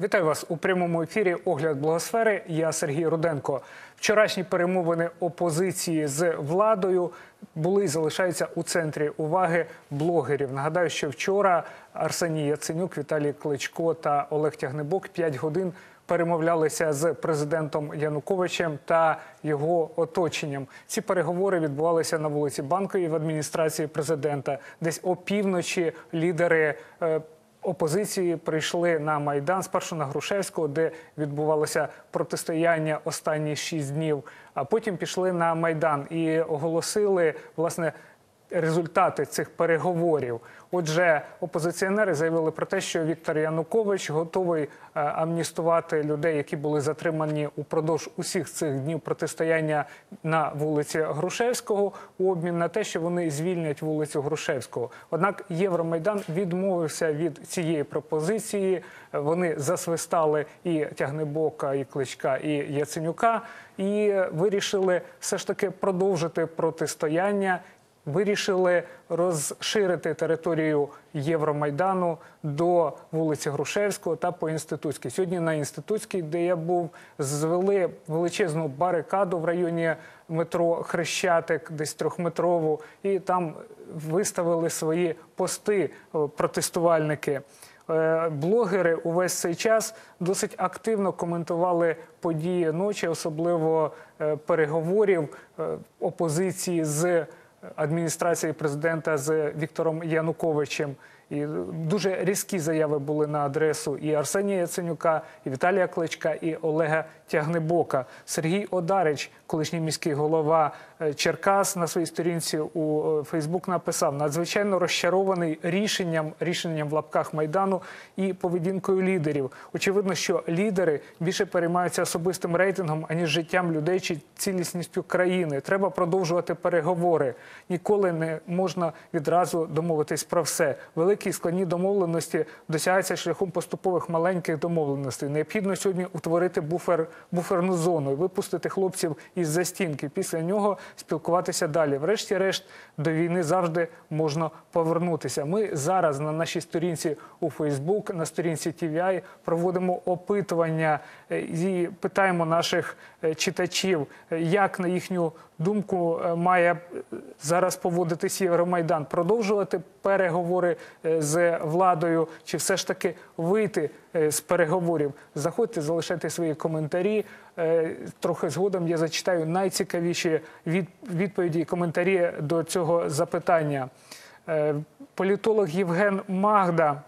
Вітаю вас у прямому ефірі. Огляд благосфери. Я Сергій Руденко. Вчорашні перемовини опозиції з владою були і залишаються у центрі уваги блогерів. Нагадаю, що вчора Арсеній Яценюк, Віталій Кличко та Олег Тягнебок 5 годин перемовлялися з президентом Януковичем та його оточенням. Ці переговори відбувалися на вулиці Банковій в адміністрації президента. Десь опівночі лідери. Опозиції прийшли на майдан спершу на Грушевського, де відбувалося протистояння останні шість днів. А потім пішли на майдан і оголосили власне результати цих переговорів. Отже, опозиціонери заявили про те, що Віктор Янукович готовий е, амністувати людей, які були затримані упродовж усіх цих днів протистояння на вулиці Грушевського, у обмін на те, що вони звільнять вулицю Грушевського. Однак Євромайдан відмовився від цієї пропозиції. Вони засвистали і Тягнебока, і Кличка, і Яценюка, і вирішили все ж таки продовжити протистояння вирішили розширити територію Євромайдану до вулиці Грушевського та по інститутській. Сьогодні на інститутській, де я був, звели величезну барикаду в районі метро Хрещатик, десь трьохметрову, і там виставили свої пости е, протестувальники. Е, Блогери увесь цей час досить активно коментували події ночі, особливо е, переговорів опозиції з адміністрації президента з Віктором Януковичем. І дуже різкі заяви були на адресу і Арсенія Яценюка, і Віталія Кличка, і Олега Тягнебока. Сергій Одарич, колишній міський голова Черкас, на своїй сторінці у е, Фейсбук написав: надзвичайно розчарований рішенням, рішенням в лапках майдану і поведінкою лідерів. Очевидно, що лідери більше переймаються особистим рейтингом аніж життям людей чи цілісністю країни. Треба продовжувати переговори. Ніколи не можна відразу домовитись про все. Великі складні домовленості досягаються шляхом поступових маленьких домовленостей. Необхідно сьогодні утворити буфер, буферну зону випустити хлопців із застінки. Після нього спілкуватися далі. Врешті-решт до війни завжди можна повернутися. Ми зараз на нашій сторінці у Фейсбук, на сторінці TVI проводимо опитування е, і питаємо наших е, читачів, е, як на їхню думку має зараз поводитись Євромайдан, продовжувати переговори з владою, чи все ж таки вийти з переговорів. Заходьте, залишайте свої коментарі. Е, Трохи згодом я зачитаю найцікавіші відповіді і коментарі до цього запитання. Е, Політолог Євген Магда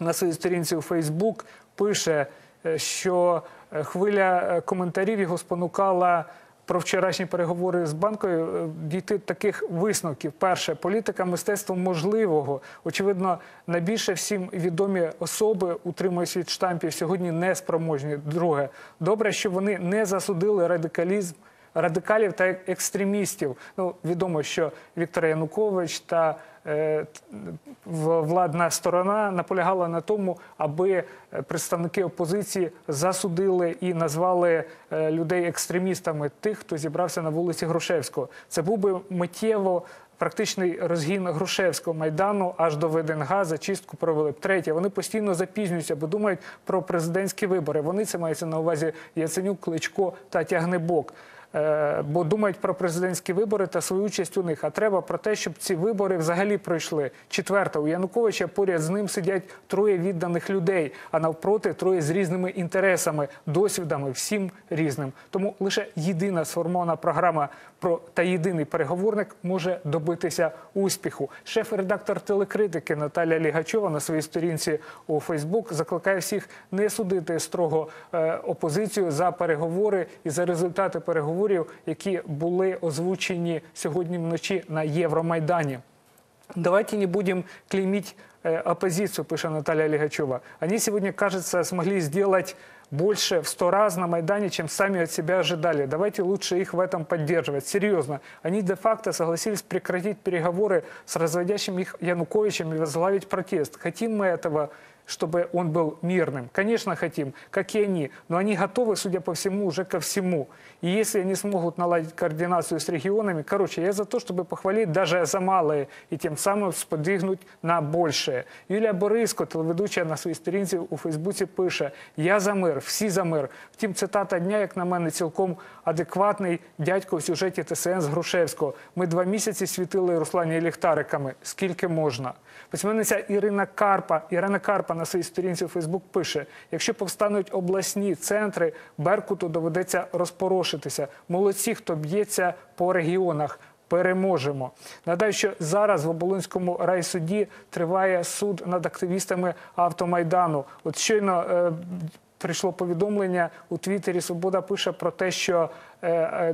на своїй сторінці у Фейсбук пише, е, що хвиля коментарів його спонукала про вчорашні переговори з банкою е, дійти таких висновків. Перше, політика мистецтва можливого. Очевидно, найбільше всім відомі особи утримуюсь від штампів сьогодні неспроможні. Друге, добре, що вони не засудили радикалізм. Радикалів та екстремістів. Ну відомо, що Віктор Янукович та е, владна сторона наполягала на тому, аби е, представники опозиції засудили і назвали е, людей екстремістами, тих, хто зібрався на вулиці Грушевського. Це був би миттєво. Практичний розгін Грушевського майдану аж до ВДНГ зачистку провели. б. Третє, вони постійно запізнюються, бо думають про президентські вибори. Вони це мається на увазі Яценюк, Кличко та Тягнебок. Е, Бо думають про президентські вибори та свою участь у них. А треба про те, щоб ці вибори взагалі пройшли. Четверте, у Януковича поряд з ним сидять троє відданих людей, а навпроти троє з різними інтересами, досвідами, всім різним. Тому лише єдина сформована програма про та єдиний переговорник може добитися успіху. Шеф-редактор телекритики Наталя Лігачова на своїй сторінці у Фейсбук закликає всіх не судити строго е, опозицію за переговори і за результати переговорів, які були озвучені сьогодні вночі на Євромайдані. Давайте не будем клеймить э, оппозицию, пишет Наталья Легачева. Они сегодня, кажется, смогли сделать больше в сто раз на Майдане, чем сами от себя ожидали. Давайте лучше их в этом поддерживать. Серьезно. Они де-факто согласились прекратить переговоры с разводящим их Януковичем и возглавить протест. Хотим мы этого чтобы он был мирным? Конечно, хотим, как и они. Но они готовы, судя по всему, уже ко всему. И если они смогут наладить координацию с регионами, короче, я за то, чтобы похвалить даже за малое и тем самым сподвигнуть на большее. Юлія Бориско, телеведуча на своїй сторінці у Фейсбуці, пише: Я за мир, всі за мир. Втім, цитата дня, як на мене, цілком адекватний дядько в сюжеті ТСН з Грушевського. Ми два місяці світили Руслані ліхтариками. Скільки можна? Письменниця Ірина Карпа, Ірина Карпа на своїй сторінці у Фейсбук пише: якщо повстануть обласні центри, Беркуту доведеться розпорошитися. Молодці, хто б'ється по регіонах. Переможемо. Нагадаю, що зараз в Оболонському райсуді триває суд над активістами автомайдану. От щойно е, прийшло повідомлення у Твіттері. Свобода пише про те, що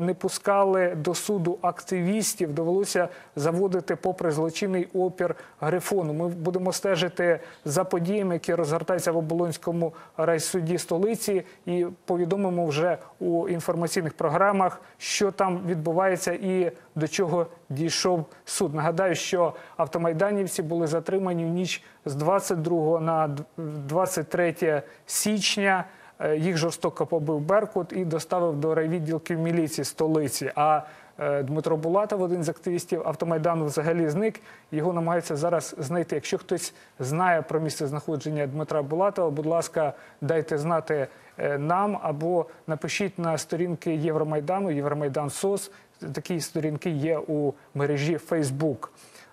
не пускали до суду активістів. Довелося заводити попри злочинний опір грифону. Ми будемо стежити за подіями, які розгортаються в Оболонському райсуді столиці, і повідомимо вже у інформаційних програмах, що там відбувається і до чого дійшов суд. Нагадаю, що автомайданівці були затримані в ніч з 22 на 23 січня. Е, Їх жорстоко побив Беркут і доставив до райвідділків міліції столиці. А е, Дмитро Булатов, один з активістів автомайдану, взагалі зник. Його намагаються зараз знайти. Якщо хтось знає про місце знаходження Дмитра Булатова, будь ласка, дайте знати е, нам або напишіть на сторінки Євромайдану, Євромайдан СОС. Такі сторінки є у мережі Facebook.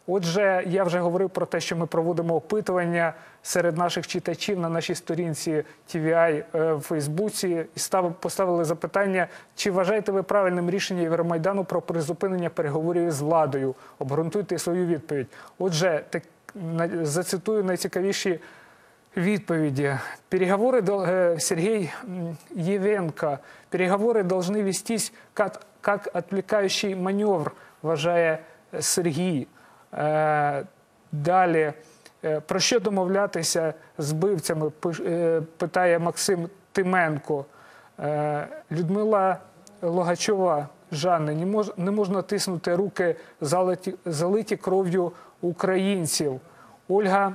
Отже, я вже говорив про те, що ми проводимо опитування серед наших читачів на нашій сторінці TVI е, в Фейсбуці і став, поставили запитання, чи вважаєте ви правильним рішення Євромайдану про призупинення переговорів з владою? Обґрунтуйте свою відповідь. Отже, так, на- зацитую найцікавіші відповіді. Переговоры, дол- э, Сергей м, Евенко, переговоры должны вестись как, как отвлекающий маневр, вважає е, Сергій. Е, Далі, е, про що домовлятися з бивцями, е, питає Максим Тименко. Людмила Логачова, Жанна, не, можна тиснути руки залиті, кров'ю українців. Ольга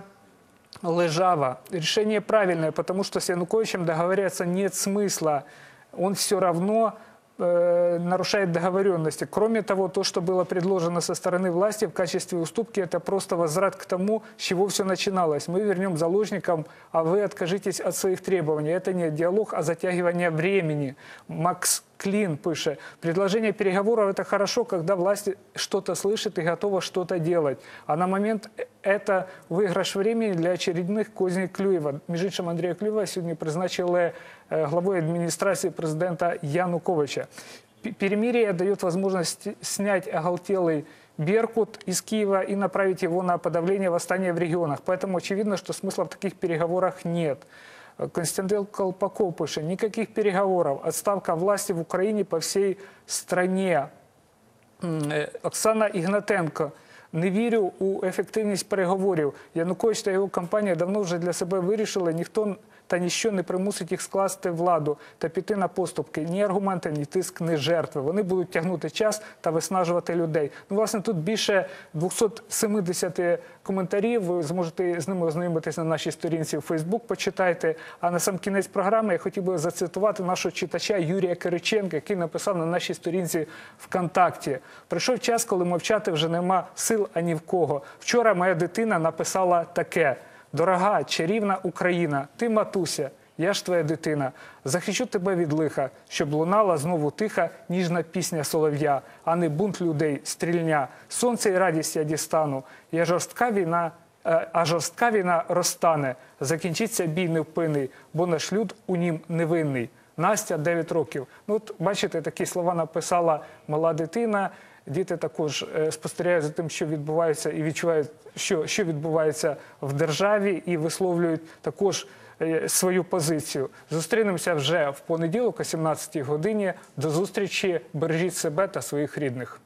Лежава. Решение правильное, потому что с Януковичем договориться нет смысла. Он все э, нарушает договоренности. Кроме того, то, что было предложено со стороны власти в качестве уступки, это просто возврат к тому, с чего все начиналось. Мы вернем заложникам, а вы откажитесь от своих требований. Это не диалог, а затягивание времени. Макс Клин пишет, предложение переговоров это хорошо, когда власть что-то слышит и готова что-то делать. А на момент это выиграш времени для очередних козней Клюєва. Між іншим, Андрія Клюєва сьогодні призначили е, главой администрации президента Януковича. П- Перемирие дает возможность снять оголтелый Беркут из Киева и направить его на подавление восстания в регионах. Поэтому очевидно, что смысла в таких переговорах нет. Константин Колпаков пишет, никаких переговоров, отставка власти в Украине по всей стране. Е, Оксана Ігнатенко. Не вірю у ефективність переговорів. Янукович та його компанія давно вже для себе вирішили, ніхто та ніщо не примусить їх скласти владу та піти на поступки. Ні аргументи, ні тиск, ні жертви. Вони будуть тягнути час та виснажувати людей. Ну, власне, тут більше 270 коментарів. Ви зможете з ними ознайомитися на нашій сторінці в Фейсбук. Почитайте. А на сам кінець програми я хотів би зацитувати нашого читача Юрія Кириченка, який написав на нашій сторінці ВКонтакті. Прийшов час, коли мовчати вже нема сил ані в кого. Вчора моя дитина написала таке: дорога, чарівна Україна, ти матуся. Я ж твоя дитина, захищу тебе від лиха, щоб лунала знову тиха, ніжна пісня солов'я, а не бунт людей, стрільня. Сонце і радість я дістану. Я жорстка війна, е, а жорстка війна розтане. Закінчиться бій невпинний, бо наш люд у нім невинний. Настя 9 років. Ну, от бачите, такі слова написала мала дитина. Діти також е, спостерігають за тим, що відбувається, і відчувають, що, що відбувається в державі, і висловлюють також е, свою позицію. Зустрінемося вже в понеділок о 17 годині. До зустрічі. Бережіть себе та своїх рідних.